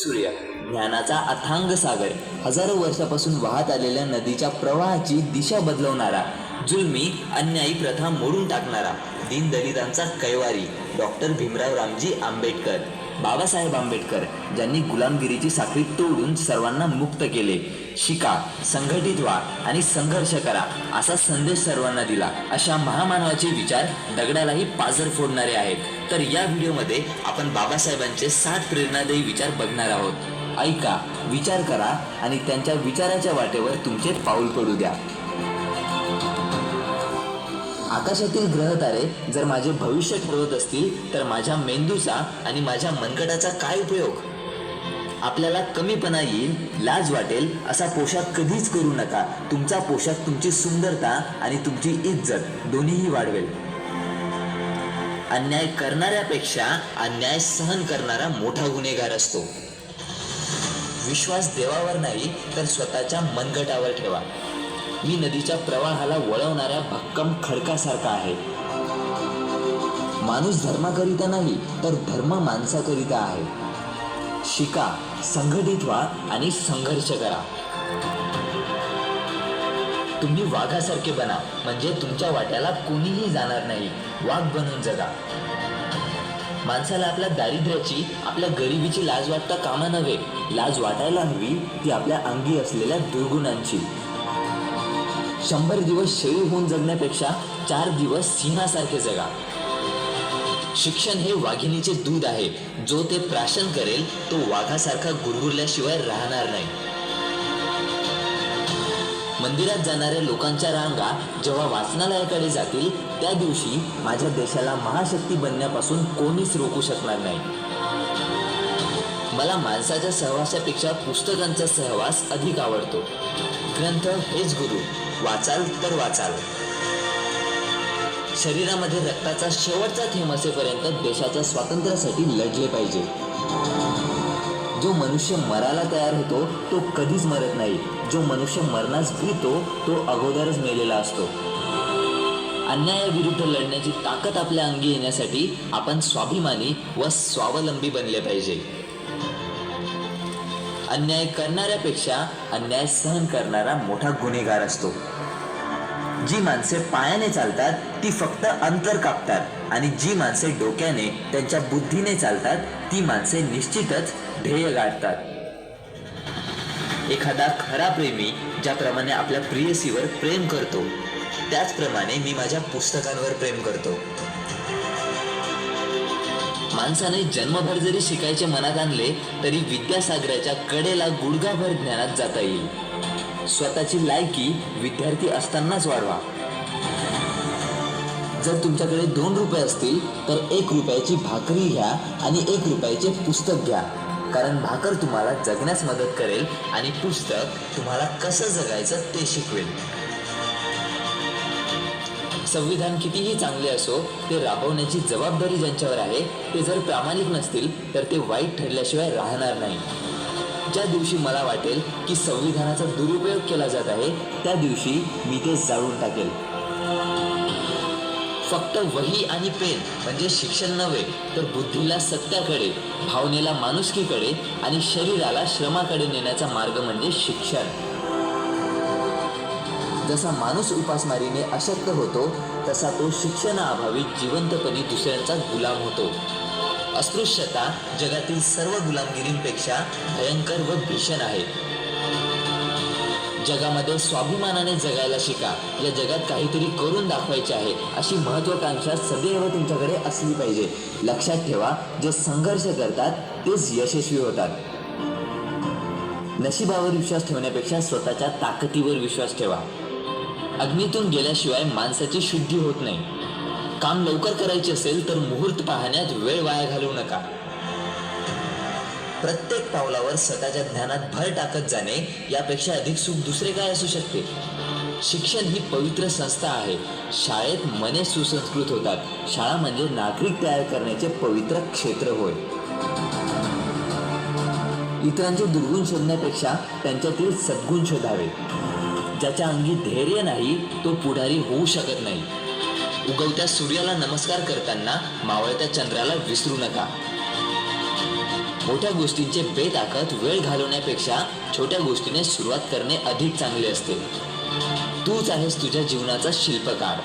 सूर्य ज्ञानाचा अथांग सागर हजारो वर्षापासून वाहत आलेल्या नदीच्या प्रवाहाची दिशा बदलवणारा जुलमी अन्यायी प्रथा मोडून टाकणारा दीनदलितांचा कैवारी डॉक्टर भीमराव रामजी आंबेडकर. बाबासाहेब आंबेडकर ज्यांनी गुलामगिरीची साखळी तोडून सर्वांना मुक्त केले. शिका संघटित व्हा आणि संघर्ष करा असा संदेश सर्वांना दिला. अशा महामानवाचे विचार दगडालाही पाझर फोडणारे आहेत. तर या व्हिडिओमध्ये आपण बाबासाहेबांचे सात प्रेरणादायी विचार बघणार आहोत. ऐका विचार करा आणि त्यांच्या विचाराच्या वाटेवर तुमचे पाऊल पडू द्या. आकाशातील ग्रह तारे जर माझे भविष्य ठरवत असतील तर माझ्या मेंदूचा आणि माझ्या मनगटाचा काय उपयोग? आपल्याला कमीपणा येईल लाज वाटेल असा पोशाख कधीच करू नका. तुमचा पोशाख तुमची सुंदरता आणि तुमची इज्जत दोन्हीही वाढवेल. अन्याय करणाऱ्यापेक्षा अन्याय सहन करणारा मोठा गुन्हेगार असतो. विश्वास देवावर नाही तर स्वतःच्या मनगटावर ठेवा. ही नदीच्या प्रवाहाला वळवणाऱ्या भक्कम खडकासारखा आहे. माणूस धर्माकरिता नाही तर धर्म माणसाकरिता आहे. शिका संघटित व्हा आणि संघर्ष करा. तुम्ही वाघासारखे बना म्हणजे तुमच्या वाट्याला कोणीही जाणार नाही. वाघ बनून जगा. माणसाला आपल्या दारिद्र्याची आपल्या गरिबीची लाज वाटता कामा नव्हे. लाज वाटायला हवी ती आपल्या अंगी असलेल्या दुर्गुणांची. शंभर दिवस शेळी होऊन जगण्यापेक्षा चार दिवस सिंहासारखे जगा. शिक्षण हे वाघिणीचे दूध आहे. जो ते प्राशन करेल तो वाघासारखा गुरगुरल्याशिवाय राहणार नाही. मंदिरात जाणाऱ्या लोकांच्या रांगा जेव्हा वाचनालयाकडे जातील त्या दिवशी माझ्या देशाला महाशक्ती बनण्यापासून कोणीच रोखू शकणार नाही. मला माणसाच्या सहवासापेक्षा पुस्तकांचा सहवास अधिक आवडतो. ग्रंथ हेच गुरु. वाचाल तर वाचाल. शरीरामध्ये रक्ताचा शेवटचा थेंब असेपर्यंत देशाच्या स्वातंत्र्यासाठी लढले पाहिजे. जो मनुष्य मराला तयार होतो तो कधीच मरत नाही. जो मनुष्य मरणास भीतो तो अगोदरच मेलेला असतो. अन्यायाविरुद्ध लढण्याची ताकद आपल्या अंगी येण्यासाठी आपण स्वाभिमानी व स्वावलंबी बनले पाहिजे. अन्याय करणाऱ्यापेक्षा अन्याय सहन करणारा मोठा गुन्हेगार असतो. जी माणसे पायाने चालतात ती फक्त अंतर कापतात. आणि जी माणसे डोक्याने त्यांच्या बुद्धीने चालतात ती माणसे निश्चितच ध्येय गाठतात. एखादा खरा प्रेमी ज्याप्रमाणे आपल्या प्रियसीवर प्रेम करतो त्याचप्रमाणे मी माझ्या पुस्तकांवर प्रेम करतो. माणसाने जन्मभर जरी शिकायचे मनात आणले तरी विद्यासागराच्या कडेला गुडघाभर ज्ञानात जाता येईल. स्वतःची लायकी विद्यार्थी असतानाच वाढवा. जर तुमच्याकडे दोन रुपये असतील तर एक रुपयाची भाकरी घ्या आणि एक रुपयाचे पुस्तक घ्या. कारण भाकर तुम्हाला जगण्यास मदत करेल आणि पुस्तक तुम्हाला कसं जगायचं ते शिकवेल. संविधान कितीही चांगले असो ते राबवण्याची जबाबदारी ज्यांच्यावर आहे ते जर प्रामाणिक नसतील तर ते वाईट ठरल्याशिवाय राहणार नाही. ज्या दिवशी मला वाटेल की संविधानाचा दुरुपयोग केला जात आहे त्या दिवशी मी ते जाळून टाकेल. फक्त वही आणि पेन म्हणजे शिक्षण नव्हे तर बुद्धीला सत्याकडे भावनेला माणुसकीकडे आणि शरीराला श्रमाकडे नेण्याचा मार्ग म्हणजे शिक्षण. जसा माणूस उपासमारीने अशक्त होतो तसा तो शिक्षणाअभावी जिवंतपणी दुसऱ्यांचा गुलाम होतो. अस्पृश्यता जगातील सर्व गुलामगिरींपेक्षा भयंकर व भीषण आहे. जगामध्ये स्वाभिमानाने जगायला शिका. या जगात काहीतरी करून दाखवायचे आहे अशी महत्वाकांक्षा सदैव तुमच्याकडे असली पाहिजे. लक्षात ठेवा जे संघर्ष करतात तेच यशस्वी होतात. नशिबावर विश्वास ठेवण्यापेक्षा स्वतःच्या ताकदीवर विश्वास ठेवा. अग्नीतून गेल्याशिवाय माणसाची शुद्धी होत नाही. काम लवकर करायचे असेल तर मुहूर्त पाहण्यात वेळ वाया घालवू नका. प्रत्येक पावलावर स्वतःच्या ज्ञानात भर टाकत जाणे यापेक्षा अधिक सुख दुसरे काय असू शकते? शिक्षण ही पवित्र संस्था आहे. शाळेत मने सुसंस्कृत होतात. शाळा म्हणजे नागरिक तयार करण्याचे पवित्र क्षेत्र होय. इतरांचे दुर्गुण शोधण्यापेक्षा त्यांच्यातील सद्गुण शोधावे. ज्याच्या अंगी धैर्य नाही तो पुढारी होऊ शकत नाही. उगवत्या सूर्याला नमस्कार करताना मावळत्या चंद्राला विसरू नका. मोठ्या गोष्टींचे बेताकद वेळ घालवण्यापेक्षा छोट्या गोष्टीने सुरुवात करणे अधिक चांगले असते. तूच आहेस तुझ्या जीवनाचा शिल्पकार.